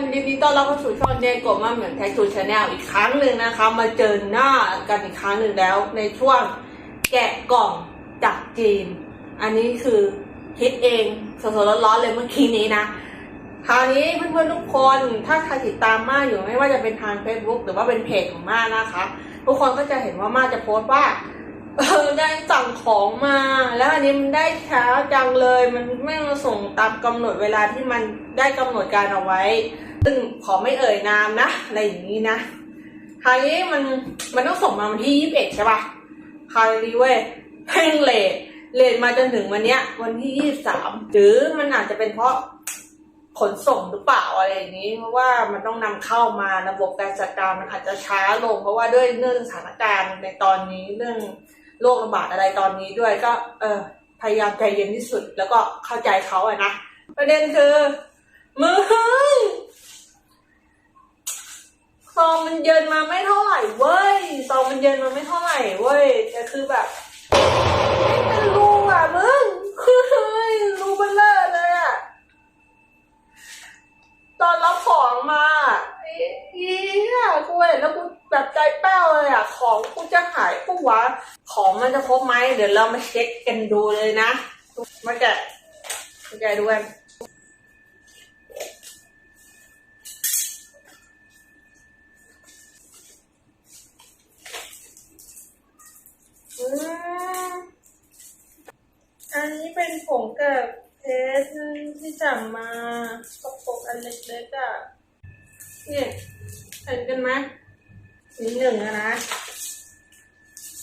ยินดีต้อนรับเข้าสู่ช่องเจกบมาเหมือนแท็กทูชาแนลอีกครั้งหนึ่งนะคะ มาเจอหน้ากันอีกครั้งหนึ่งแล้ว ในช่วงแกะกล่องจากจีน อันนี้คือคิดเองสดๆร้อนๆเลยเมื่อกี้นี้นะคราวนี้เพื่อนๆทุกคนถ้าใครติดตามมาอยู่ไม่ว่าจะเป็นทาง Facebook หรือว่าเป็นเพจของมานะคะ ทุกคนก็จะเห็นว่ามาจะโพสต์ว่า เออได้สั่งของมา แล้วอันนี้มันได้ช้าจังเลย มันไม่มาส่งตามกำหนดเวลาที่มันได้กำหนดการเอาไว้ ซึ่งขอไม่เอ่ยนามนะอะไรอย่างนี้นะคราวนี้มันมันต้องส่งมาวันที่ยี่สิบเอ็ดใช่ปะคราวนี้เว้ยเพ่งเลทเลทมาจนถึงวันเนี้ย วันที่ยี่สิบสามหรือมันอาจจะเป็นเพราะขนส่งหรือเปล่าอะไรอย่างนี้ เพราะว่ามันต้องนำเข้ามาระบบการจัดการมันอาจจะช้าลง เพราะว่าด้วยเรื่องสถานการณ์ในตอนนี้เรื่อง โรคระบาดอะไรตอนนี้ด้วยก็ เออพยายามใจเย็นที่สุด แล้วก็เข้าใจเขาอะนะประเด็นคือมึงซองมันเย็นมาไม่เท่าไหร่เว้ยซองมันเย็นมาไม่เท่าไหร่เว้ยแต่คือแบบไม่เป็นรูอะมึงคือเฮ้ยรูเบลเลอร์เลยอะ ตอนรับของมาไอ้อีอะกูเห็นแล้วกูแบบใจแป้วเลยอะ ของกูจะหายกูวะของมันจะครบไหมเดี๋ยวเรามาเช็คกันดูเลยนะมาแกะมาแกะดูกันอืมอันนี้เป็นผงกับเพชรที่สั่งมากปกอันเล็กๆอะเนี่ยเห็นกันไหม มีหนึ่งอะนะ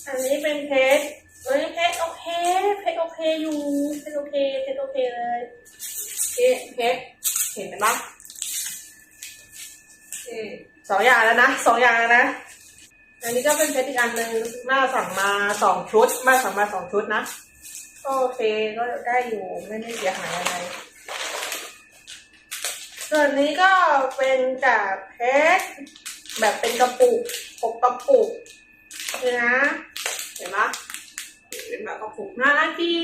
อันนี้เป็นเพชรเอ้ยเพชรโอเค เพชรโอเคอยู่เพชรโอเคเพชรโอเคเลยนี่เพชรเห็นไหมปะนี่สองอย่างแล้วนะสองอย่างแล้วนะ อันนี้ก็เป็นเพชรอีกอันหนึ่งแม่สั่งมาสองชุดแม่สั่งมาสองชุดนะก็โอเคก็ได้อยู่ไม่ได้เสียหายอะไรส่วนนี้ก็เป็นจากเพชร แบบเป็นกระปุกหกกระปุกนี่นะเห็นไหมเป็นแบบกระปุกน่ารักดี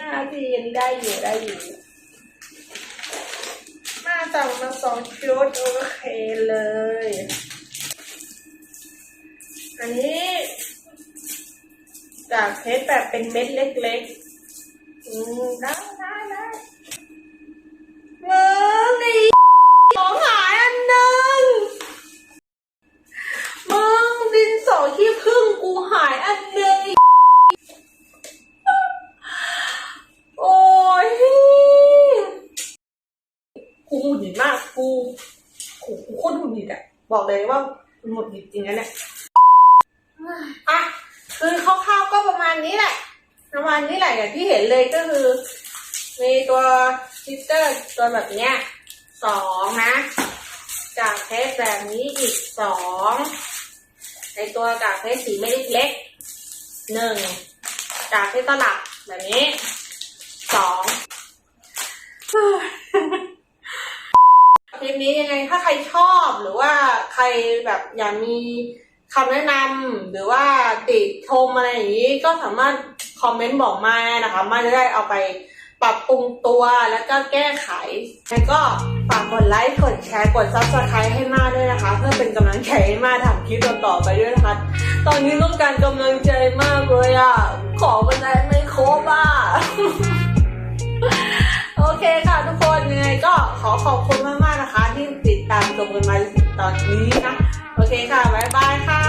น่ารักดีอันนี้ได้อยู่ได้อยู่มาสั่งมาสองชุดโอเคเลย อันนี้ จากเพชรแบบเป็นเม็ดเล็กๆ อืมได้ได้ได้มึงไอ้ของหายอันหนึ่งมึงดินสอขี้พึ่งกูหายอันหนึ่งโอ้ยกูหงุดหงิดมา กูกูกูโคตรหงุดหงิดอะบอกเลยว่าหงุดหงิดจริงนะเนี่ยอะคือคร่าวๆก็ประมาณนี้แหละ ประมาณนี้แหละอย่างที่เห็นเลยก็คือ มีตัวสติ๊กเกอร์ตัวแบบเนี้ยสองนะจากเทสแบบนี้อีกสองในตัวจากเทสสีไม่เล็กหนึ่งจากเทสตลับแบบนี้สอง คลิปนี้ยังไงถ้าใค รชอบหรือว่าใครแบบอยากมีคำแนะนำหรือว่าติชมอะไรอย่างนี้ก็สามารถคอมเมนต์บอกมานะคะมาจะได้เอาไปปรับปรุงตัวแล้วก็แก้ไข แล้วก็ฝากกดไลค์ กดแชร์ กดซับสไครต์ให้มาด้วยนะคะ เพื่อเป็นกำลังใจให้มาทำคลิปต่อไปด้วยนะคะ ตอนนี้ต้องการกำลังใจมากเลยอะ ขอกันได้ไม่ครบอะ โอเคค่ะทุกคนยังไงก็ขอขอบคุณมากๆ ตามชมกันมาจนถึงตอนนี้นะ โอเคค่ะ บ๊ายบายค่ะ